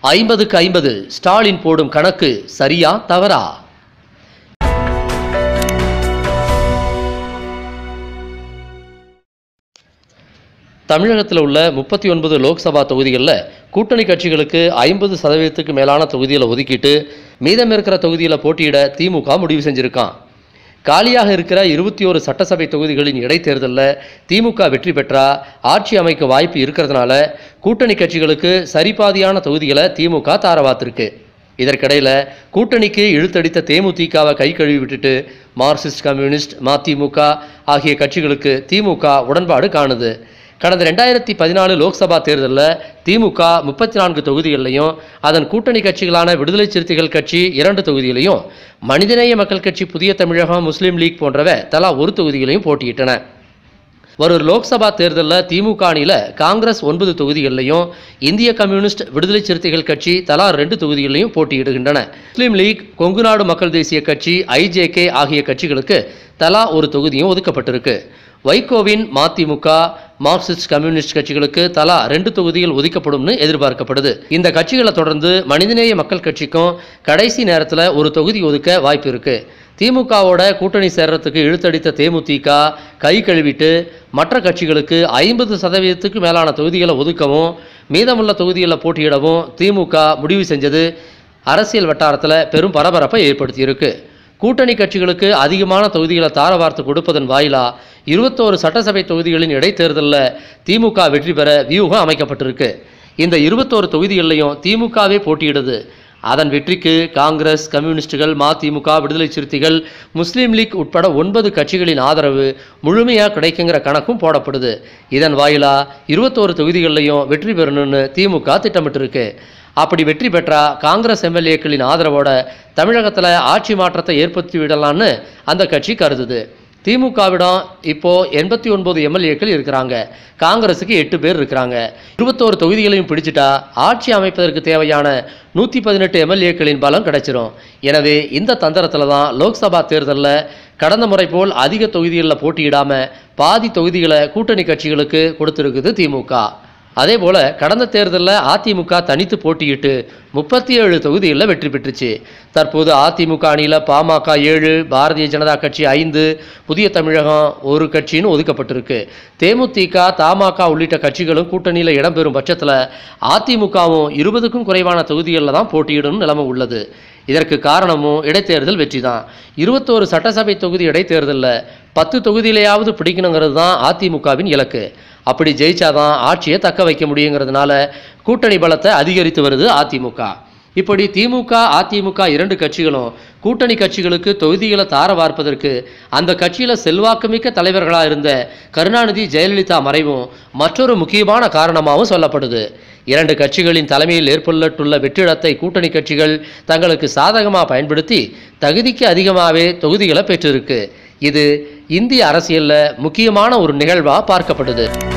ஐம்பதுக்கு ஐம்பது. ஸ்டாலின் போடும் கணக்கு சரியா தவறா? தமிழகத்தில் உள்ள முப்பத்தி ஒன்பது லோக்சபா தொகுதிகளில் கூட்டணி கட்சிகளுக்கு ஐம்பது சதவீதத்துக்கு மேலான தொகுதிகளை ஒதுக்கிட்டு மீதம் இருக்கிற தொகுதியில் போட்டியிட திமுக முடிவு செஞ்சிருக்கான். காலியாக இருக்கிற இருபத்தி ஒரு சட்டசபை தொகுதிகளின் இடைத்தேர்தலில் திமுக வெற்றி பெற்றா ஆட்சி அமைக்க வாய்ப்பு இருக்கிறதுனால கூட்டணி கட்சிகளுக்கு சரிபாதியான தொகுதிகளை திமுக தாரவாத்திருக்கு. இதற்கிடையில் கூட்டணிக்கு இழுத்தடித்த தேமுதிகவை கை கழுவி விட்டுட்டு மார்க்சிஸ்ட் கம்யூனிஸ்ட் மதிமுக ஆகிய கட்சிகளுக்கு திமுக உடன்பாடு காணுது. கடந்த ரெண்டாயிரத்தி பதினாலு லோக்சபா தேர்தலில் திமுக முப்பத்தி நான்கு தொகுதிகளிலையும் அதன் கூட்டணி கட்சிகளான விடுதலை சிறுத்தைகள் கட்சி இரண்டு தொகுதியிலையும் மனிதநேய மக்கள் கட்சி புதிய தமிழகம் முஸ்லீம் லீக் போன்றவை தலா ஒரு தொகுதிகளையும் போட்டியிட்டன. வரும் லோக்சபா தேர்தலில் திமுக அணியில் காங்கிரஸ் ஒன்பது தொகுதிகளிலையும் இந்திய கம்யூனிஸ்ட் விடுதலை சிறுத்தைகள் கட்சி தலா ரெண்டு தொகுதிகளிலையும் போட்டியிடுகின்றன. முஸ்லீம் லீக் கொங்கு நாடு மக்கள் தேசிய கட்சி ஐஜேகே ஆகிய கட்சிகளுக்கு தலா ஒரு தொகுதியும் ஒதுக்கப்பட்டிருக்கு. வைகோவின் மதிமுக மார்க்சிஸ்ட் கம்யூனிஸ்ட் கட்சிகளுக்கு தலா ரெண்டு தொகுதிகள் ஒதுக்கப்படும்னு எதிர்பார்க்கப்படுது. இந்த கட்சிகளை தொடர்ந்து மனிதநேய மக்கள் கட்சிக்கும் கடைசி நேரத்தில் ஒரு தொகுதி ஒதுக்க வாய்ப்பு இருக்கு. திமுகவோட கூட்டணி சேர்றதுக்கு இழுத்தடித்த தேமுதிக கை கழுவிட்டு மற்ற கட்சிகளுக்கு ஐம்பது சதவீதத்துக்கு மேலான தொகுதிகளை ஒதுக்கவும் மீதமுள்ள தொகுதிகளில் போட்டியிடவும் திமுக முடிவு செஞ்சது அரசியல் வட்டாரத்தில் பெரும் பரபரப்பை ஏற்படுத்தியிருக்கு. கூட்டணி கட்சிகளுக்கு அதிகமான தொகுதிகளை தாரவார்த்து கொடுப்பதன் வாயிலா இருபத்தோரு சட்டசபை தொகுதிகளின் இடைத்தேர்தலில் திமுக வெற்றி பெற வியூகம் அமைக்கப்பட்டிருக்கு. இந்த இருபத்தோரு தொகுதிகளிலையும் திமுகவே போட்டியிடுது. அதன் வெற்றிக்கு காங்கிரஸ் கம்யூனிஸ்டுகள் மதிமுக விடுதலை சிறுத்தைகள் முஸ்லீம் லீக் உட்பட ஒன்பது கட்சிகளின் ஆதரவு முழுமையாக கிடைக்குங்கிற கணக்கும் போடப்படுது. இதன் வாயிலா இருபத்தோரு தொகுதிகளிலையும் வெற்றி பெறணும்னு திமுக திட்டமிட்டிருக்கு. அப்படி வெற்றி பெற்றா காங்கிரஸ் எம்எல்ஏக்களின் ஆதரவோட தமிழகத்தில் ஆட்சி மாற்றத்தை ஏற்படுத்தி விடலான்னு அந்த கட்சி கருதுது. திமுகவிடம் இப்போ எண்பத்தி ஒன்பது எம்எல்ஏக்கள் இருக்கிறாங்க. காங்கிரஸுக்கு எட்டு பேர் இருக்கிறாங்க. இருபத்தோரு தொகுதிகளையும் பிடிச்சிட்டா ஆட்சி அமைப்பதற்கு தேவையான நூற்றி பதினெட்டு எம்எல்ஏக்களின் பலம் கிடைச்சிரும். எனவே இந்த தந்திரத்தில் தான் லோக்சபா தேர்தலில் கடந்த முறை போல் அதிக தொகுதிகளில் போட்டியிடாமல் பாதி தொகுதிகளை கூட்டணி கட்சிகளுக்கு கொடுத்துருக்குது திமுக. அதே போல் கடந்த தேர்தலில் அதிமுக தனித்து போட்டியிட்டு முப்பத்தி ஏழு தொகுதிகளில் வெற்றி பெற்றுச்சு. தற்போது அதிமுக அணியில் பாமக ஏழு பாரதிய ஜனதா கட்சி ஐந்து புதிய தமிழகம் ஒரு கட்சின்னு ஒதுக்கப்பட்டிருக்கு. தேமுதிக தமாக உள்ளிட்ட கட்சிகளும் கூட்டணியில் இடம்பெறும் பட்சத்தில் அதிமுகவும் இருபதுக்கும் குறைவான தொகுதிகளில் தான் போட்டியிடும் நிலைமை உள்ளது. இதற்கு காரணமும் இடைத்தேர்தல் வெற்றி தான் இருபத்தோரு சட்டசபை தொகுதி இடைத்தேர்தலில் பத்து தொகுதியிலேயாவது பிடிக்கணுங்கிறது தான் அதிமுகவின் இலக்கு. அப்படி ஜெயிச்சாதான் ஆட்சியை தக்க வைக்க முடியுங்கிறதுனால கூட்டணி பலத்தை அதிகரித்து வருது அதிமுக. இப்படி திமுக அதிமுக இரண்டு கட்சிகளும் கூட்டணி கட்சிகளுக்கு தொகுதிகளை தார வார்ப்பதற்கு அந்த கட்சியில் செல்வாக்குமிக்க தலைவர்களாக இருந்த கருணாநிதி ஜெயலலிதா மறைவும் மற்றொரு முக்கியமான காரணமாகவும் சொல்லப்படுது. இரண்டு கட்சிகளின் தலைமையில் ஏற்பட்டுள்ள வெற்றிடத்தை கூட்டணி கட்சிகள் தங்களுக்கு சாதகமாக பயன்படுத்தி தகுதிக்கு அதிகமாகவே தொகுதிகளை பெற்றிருக்கு. இது இந்திய அரசியலில் முக்கியமான ஒரு நிகழ்வாக பார்க்கப்படுது.